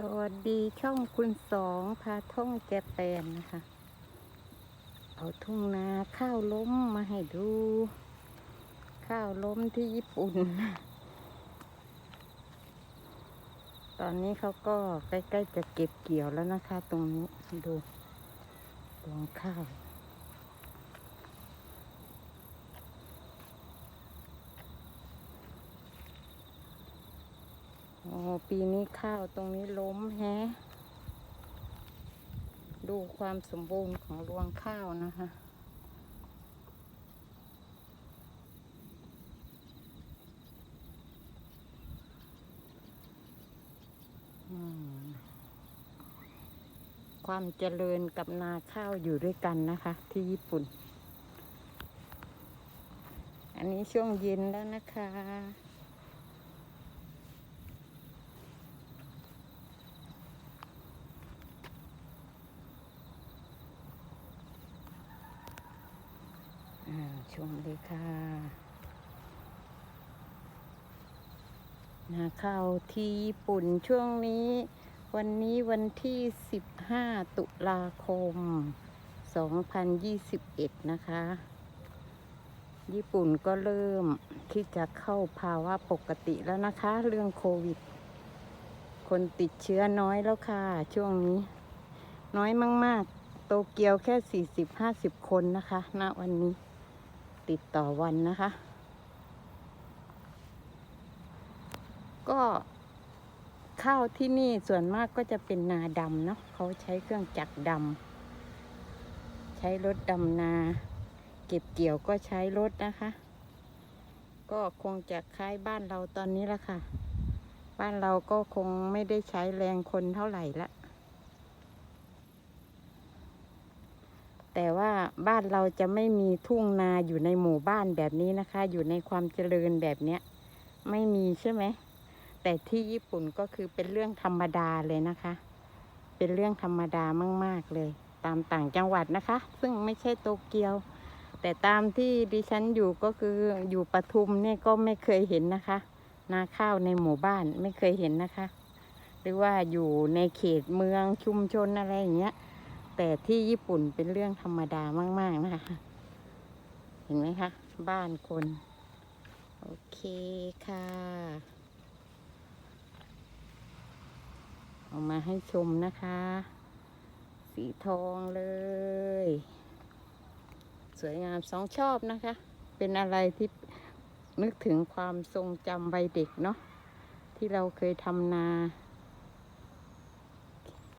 สวัสดีช่องคุณสองพาท่องแกแปนนะคะ เอาทุ่งนาข้าวล้มมาให้ดู ข้าวล้มที่ญี่ปุ่น ตอนนี้เขาก็ใกล้ ๆ จะเก็บเกี่ยวแล้วนะคะ ตรงนี้ดูรวงข้าว โอ้ปีนี้ข้าวตรงนี้ล้มแฮะ ดูความสมบูรณ์ของรวงข้าวนะคะความเจริญกับนาข้าวอยู่ด้วยกันนะคะ ที่ญี่ปุ่น อันนี้ช่วงเย็นแล้วนะคะ อ่า ช่วงเลยค่ะ นาข้าวที่ญี่ปุ่นช่วงนี้ วันนี้วันที่ 15 ตุลาคม 2021 นะคะ ญี่ปุ่นก็เริ่มที่จะเข้าภาวะปกติแล้วนะคะ เรื่องโควิด คนติดเชื้อน้อยแล้วค่ะ ช่วงนี้ น้อยมาก ๆ โตเกียวแค่ 40-50 คนนะคะ ณ วันนี้ ติดต่อวันนะคะ ก็ข้าวที่นี่ส่วนมากก็จะเป็นนาดำเนาะเขาใช้เครื่องจักรดำใช้รถดำนา เก็บเกี่ยวก็ใช้รถนะคะ ก็คงจะคล้ายบ้านเราตอนนี้ละค่ะ บ้านเราก็คงไม่ได้ใช้แรงคนเท่าไหร่ละ แต่ว่าบ้านเราจะไม่มีทุ่งนาอยู่ในหมู่บ้านแบบนี้นะคะ อยู่ในความเจริญแบบเนี้ยไม่มีใช่ไหมแต่ที่ญี่ปุ่นก็คือเป็นเรื่องธรรมดาเลยนะคะ เป็นเรื่องธรรมดามาก ๆเลย ตามต่างจังหวัดนะคะ ซึ่งไม่ใช่โตเกียว แต่ตามที่ดิฉันอยู่ก็คืออยู่ปทุมเนี่ยก็ไม่เคยเห็นนะคะ นาข้าวในหมู่บ้านไม่เคยเห็นนะคะ หรือว่าอยู่ในเขตเมืองชุมชนอะไรอย่างเงี้ย แต่ที่ญี่ปุ่นเป็นเรื่องธรรมดามาก ๆ นะคะ เห็นไหมคะ บ้านคน โอเคค่ะ เอามาให้ชมนะคะ สีทองเลย สวยงามสองชอบนะคะ เป็นอะไรที่นึกถึงความทรงจำวัยเด็กเนาะที่เราเคยทำนา